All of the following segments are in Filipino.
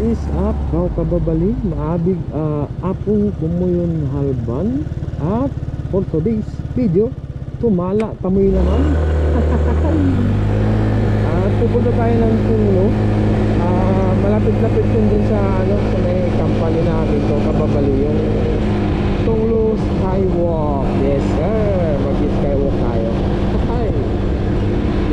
is up, kau kababali, maabig uh, apong kumuyon halban at for today's video, tumala tamoy naman. at pupunta tayo ng Tunglo. Ah, malapit-lapit yun din sa ano sa may company namin to kababali yung Tunglo Skywalk. Yes sir, mag-skywalk tayo. Hi.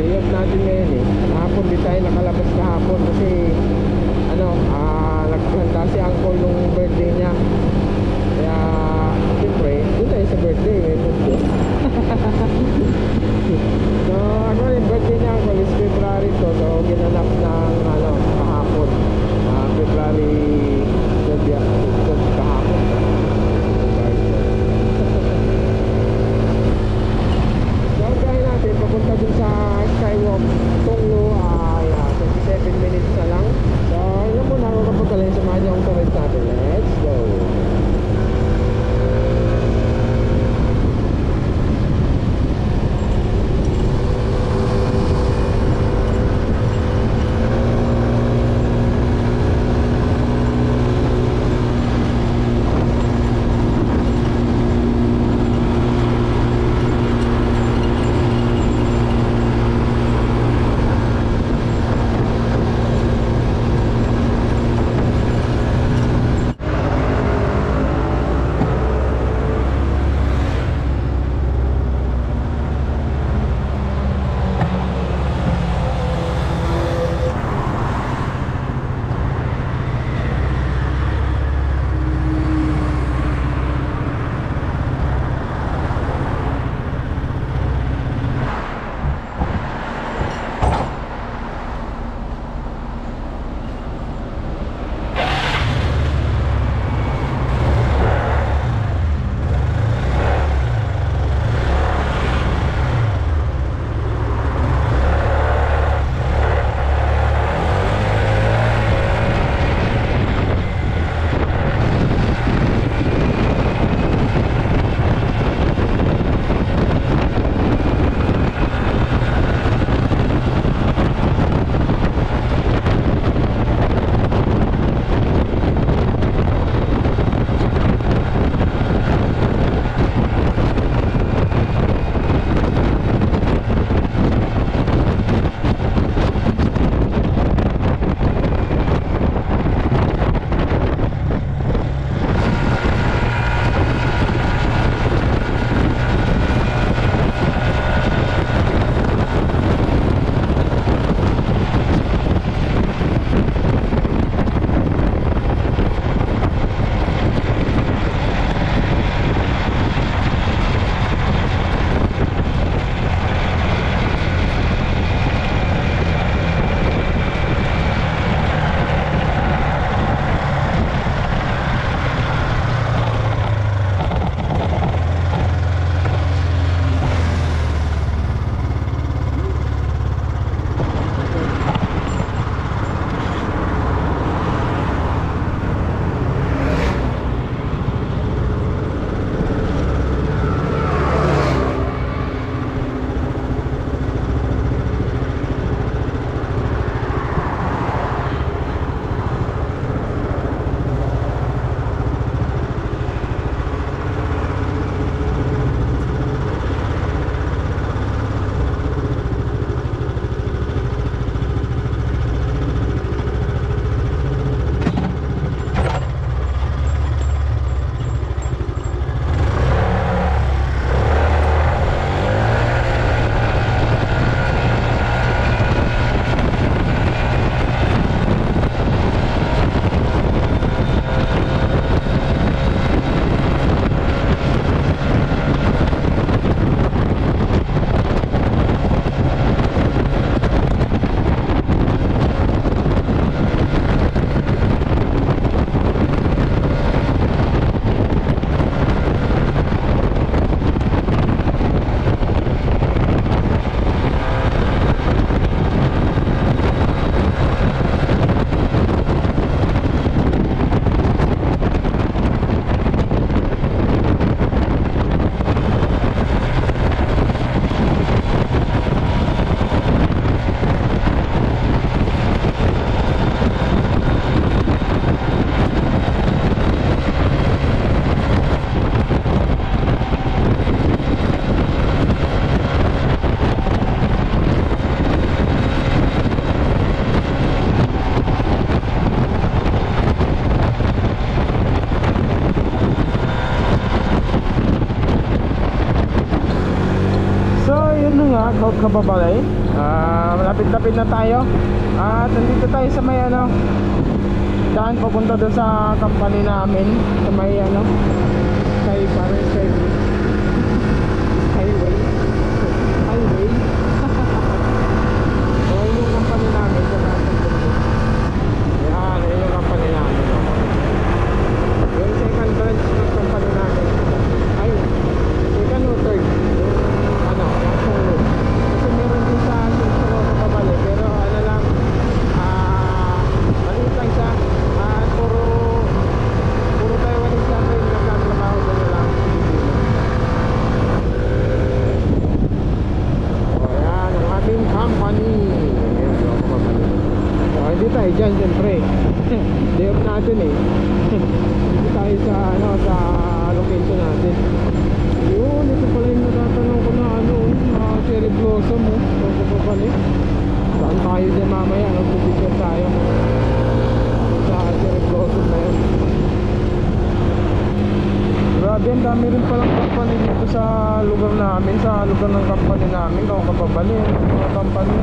Day off natin ngayon eh. Kahapon di tayo nakalabas kahapon kasi ano, ah, naghanda si uncle nung birthday niya. Kaya, siyempre, doon tayo sa birthday eh. Puto. so, ano yung birthday niya uncle is February to. So, ginanap ng ano, Kababalay Ah, Malapit-lapit na tayo. At nandito tayo sa may ano Daan papunta doon sa company namin. Sa may ano Sky, parang sky Highway Highway So yun yung company namin sa natin Yan, yun yung company namin Yung second branch ng company namin Ay, second o third Yung ano, yung solo Kasi meron din sa Solo sa Kabale Pero ano lang Ah, maliit lang siya Ah, puro Puro Taiwanese lang rin Nagkatrabaho doon lang O yan, ang ating company Ayan, so ako company So hindi tayo dyan siyempre Day off natin eh Hindi tayo sa ano sa location natin Yun, ito pala yung natatanong ko na ano na cherry blossom oh So ko pa pala Saan tayo dyan mamaya Nagpupicture tayo Sa cherry blossom na yun Grabe, ang dami rin palang company dito sa lugar namin, sa lugar ng company namin, kung kapabali, mga company.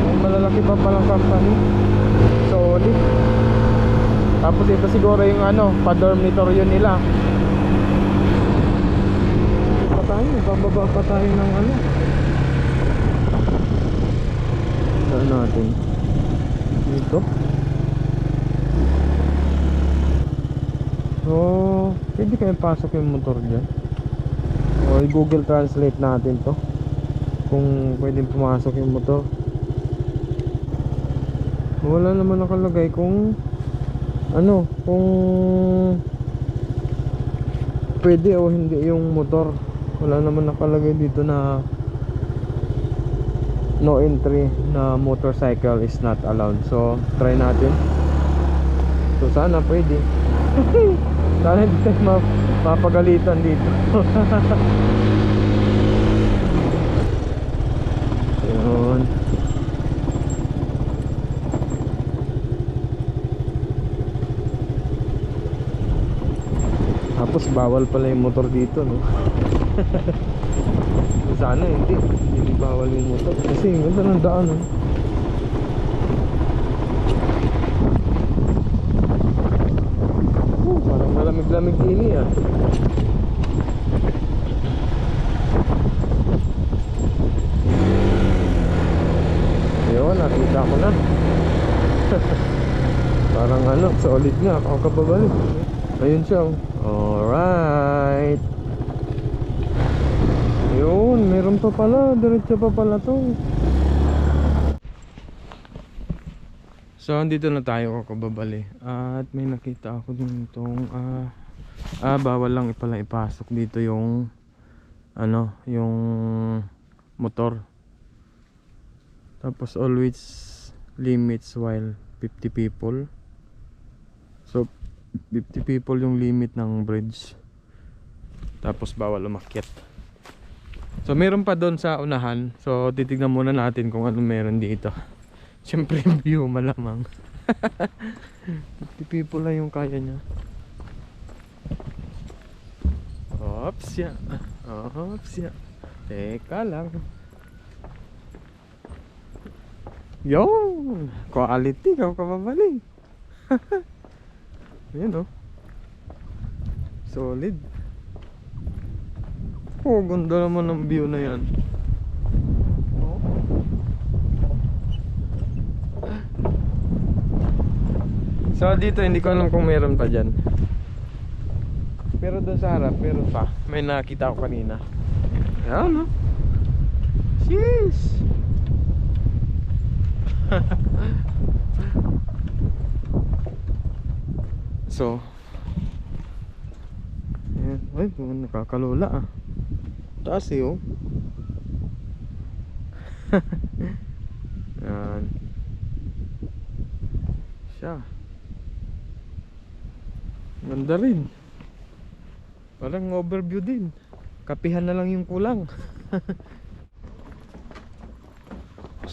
May malalaki pa palang company. Solid. Tapos ito siguro yung ano, pa-dormitorio nila. Pa tayo, bababa pa tayo ng ano. Saan natin? Dito. So, pwede kayo pasok yung motor dyan. O, i-google translate natin to. Kung pwedeng pumasok yung motor. Wala naman nakalagay kung ano, kung pwede o hindi yung motor. Wala naman nakalagay dito na no entry na motorcycle is not allowed. So, try natin. So, sana pwede. Sana hindi tayo ma mapagalitan dito. Yun. Tapos bawal pala yung motor dito, no? Sana hindi. Hindi bawal yung motor. Kasi yung ganda ng daan, no? Oh, parang malamig-lamig ini ah. Ayun, nakita ko na. parang ano, solid nga. Ako kababalik. Ayun siya. oh. Alright. Ayun, meron pa pala. Diretso pa pala to. So, andito na tayo kakababali. At may nakita ako dun itong ah, ah, bawal lang pala ipasok dito yung ano, yung motor. Tapos always limits while 50 people. So, 50 people yung limit ng bridge. Tapos bawal umakyat. So, meron pa doon sa unahan. So, titignan muna natin kung ano meron dito. Siyempre view malamang 50 people lang yung kaya niya Ops ya Ops ya Teka lang. Yo! Quality Kau kababali Yan oh. Solid. Oh ganda naman ng view na yan. Oh So dito hindi ko alam kung meron pa dyan Pero doon sa harap meron pa May nakita ko kanina. Ayan no? Sheesh! So Ayan. Ay nakakalula ah. Taas eh oh. Ayan. Siya. Ganda rin. Parang overview din. Kapihan na lang yung kulang.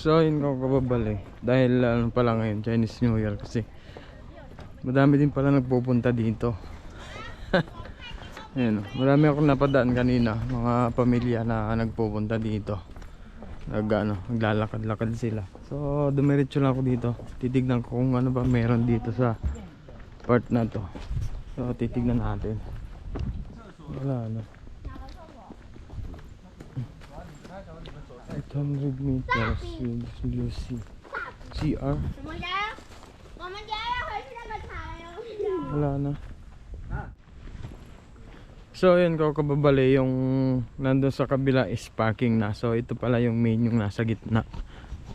so, yun ko kababali. Dahil ano pala ngayon, Chinese New Year kasi madami din pala nagpupunta dito. Ayan, marami akong napadaan kanina, mga pamilya na nagpupunta dito. nag ano, naglalakad-lakad sila. So, dumiretso lang ako dito. Titignan ko kung ano ba meron dito sa part na to. So, titignan natin. Wala ano? na. 800 meters with Lucy. CR. Wala na. So ayun ko kababali yung nandun sa kabila is parking na. So ito pala yung main yung nasa gitna.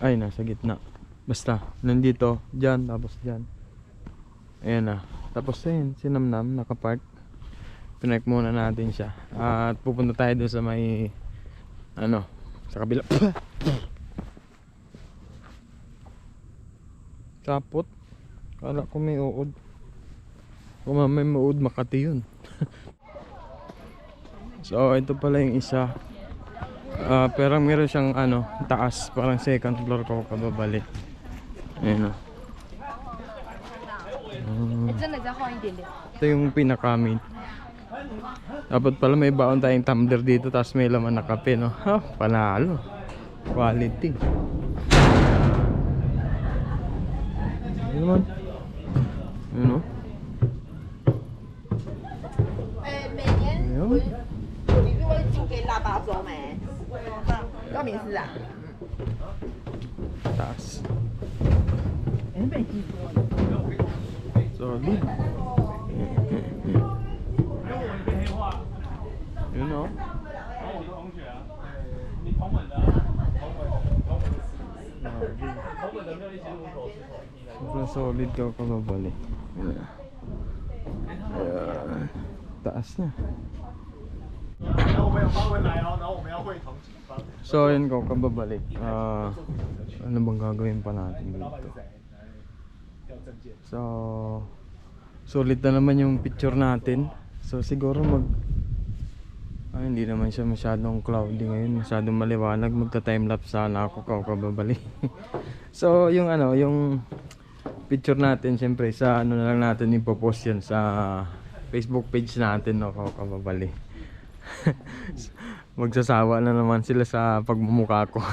Ay nasa gitna. Basta nandito, dyan, tapos dyan. Ayan na. Tapos ayun, sinamnam, nakapark pinag muna natin siya. At pupunta tayo doon sa may ano sa kabila. Sapot kala ko may uod. Kung may uod makati yun. So ito pala yung isa. Uh, pero meron siyang ano taas. Parang second floor ko kababalik ayun oh. o uh, ito yung pinaka main dapat pala may baon tayong tumbler dito tapos may laman na kape no. Ha, panalo. Quality. Ano naman? Yun oh. 呃，每年 Ayun. 你是会煮给腊八粥没？高明寺啊？ Taas. 哎，被记住了。 Solid. Yun o. Sobrang solid ka kababali. Ayan. Ayan. Taas na. 然后我们有发文来哦，然后我们要会同警方。 So yun ko kababali. Ah, ano bang gagawin pa natin 老板是 dito? 谁？来要证件。 So, sulit na naman yung picture natin. So, siguro mag... ay, hindi naman siya masyadong cloudy ngayon. Masyadong maliwanag. Magta-timelapse sana ako kung kababali. so, yung ano, yung picture natin, syempre, sa ano na lang natin ipopost yan sa Facebook page natin, no, kung kababali. Magsasawa na naman sila sa pagmumukha ko.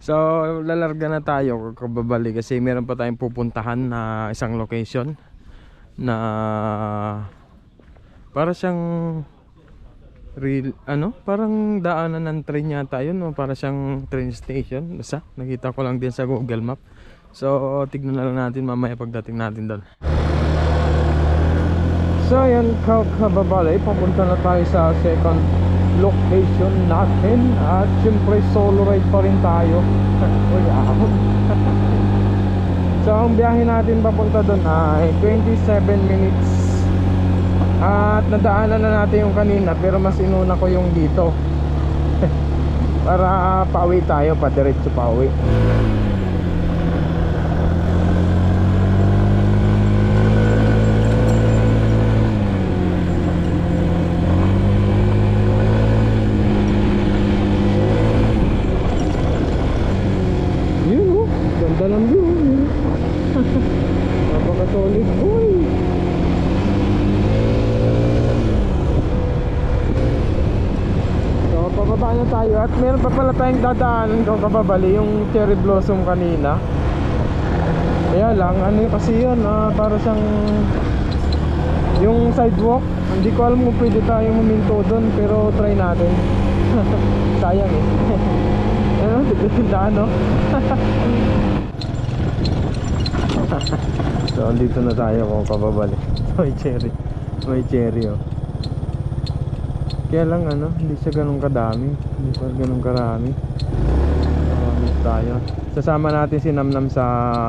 So, lalarga na tayo kababali kasi meron pa tayong pupuntahan na isang location na para siyang real ano, parang daanan ng train yata yun, no? para siyang train station. Basta, nakita ko lang din sa Google Map. So, tignan na lang natin mamaya pagdating natin doon. So, yan kababali, papunta na tayo sa second location natin at syempre solo ride pa rin tayo uy ahon so ang biyahe natin papunta doon ay 27 minutes at nadaanan na natin yung kanina pero mas inuna ko yung dito para pauwi tayo pa diretso pauwi Yun oh, ganda ng view. yun. Napaka-solid. Uy! So, na tayo at meron pa pala tayong dadaanan kung kababali yung cherry blossom kanina. Kaya lang, ano kasi yun, ah, para siyang yung sidewalk. Hindi ko alam kung pwede tayong huminto doon pero try natin. Sayang eh. Ano, tindahan no? so, dito na tayo kung kababali. May cherry. May cherry oh. Kaya lang ano, hindi siya ganun kadami. Hindi pa ganun karami. Uh, tayo. Sasama natin si Namnam sa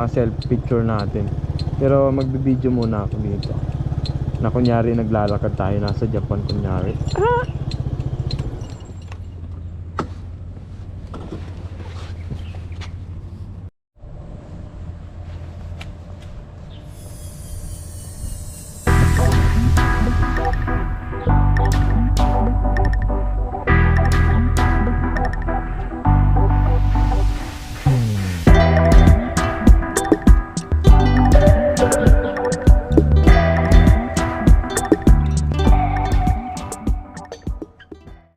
self picture natin. Pero magbi-video muna ako dito. Na kunyari naglalakad tayo nasa Japan kunyari.